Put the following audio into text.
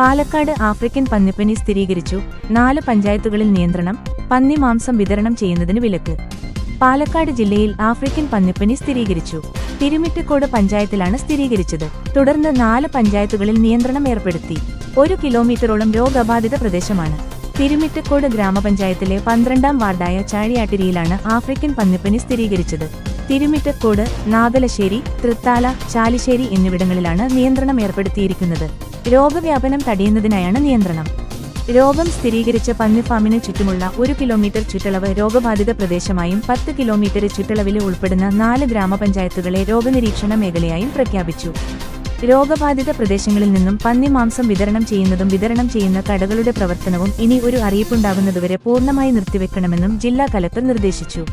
Palakkad African പന്നിപ്പനി സ്ഥിരീകരിച്ചു. നാല് പഞ്ചായത്തുകളിൽ നിയന്ത്രണം പന്നി മാംസം വിതരണം ചെയ്യുന്നതിന് വിലക്ക്. പാലക്കാട് ജില്ലയിൽ ആഫ്രിക്കൻ പന്നിപ്പനി സ്ഥിരീകരിച്ചു. തിരുമിറ്റക്കോട് പഞ്ചായത്തിലാണ് സ്ഥിരീകരിച്ചത്. തുടർന്ന് നാല് പഞ്ചായത്തുകളിൽ നിയന്ത്രണം ഏർപ്പെടുത്തി. ഒരു കിലോമീറ്ററോളം രോഗബാധിത പ്രദേശമാണ്. തിരുമിറ്റക്കോട് ഗ്രാമപഞ്ചായത്തിലെ പന്ത്രണ്ടാം വാർഡായ ചാഴിയാട്ടിരിയിലാണ് ആഫ്രിക്കൻ പന്നിപ്പനി സ്ഥിരീകരിച്ചത്. തിരുമിറ്റക്കോട് നാഗലശ്ശേരി തൃത്താല ചാലിശ്ശേരി എന്നിവിടങ്ങളിലാണ് നിയന്ത്രണം ഏർപ്പെടുത്തിയിരിക്കുന്നത്. രോഗവ്യാപനം തടയുന്നതിനായാണ് നിയന്ത്രണം. രോഗം സ്ഥിരീകരിച്ച പന്നിഫാമിന് ചുറ്റുമുള്ള ഒരു കിലോമീറ്റർ ചുറ്റളവ് രോഗബാധിത പ്രദേശമായും പത്ത് കിലോമീറ്റർ ചുറ്റളവിൽ ഉൾപ്പെടുന്ന നാല് ഗ്രാമപഞ്ചായത്തുകളെ രോഗനിരീക്ഷണ മേഖലയായും പ്രഖ്യാപിച്ചു. രോഗബാധിത പ്രദേശങ്ങളിൽ നിന്നും പന്നി മാംസം വിതരണം ചെയ്യുന്നതും വിതരണം ചെയ്യുന്ന കടകളുടെ പ്രവർത്തനവും ഇനി ഒരു അറിയിപ്പുണ്ടാകുന്നതുവരെ പൂർണമായി നിർത്തിവെക്കണമെന്നും ജില്ലാ കലക്ടർ നിർദ്ദേശിച്ചു.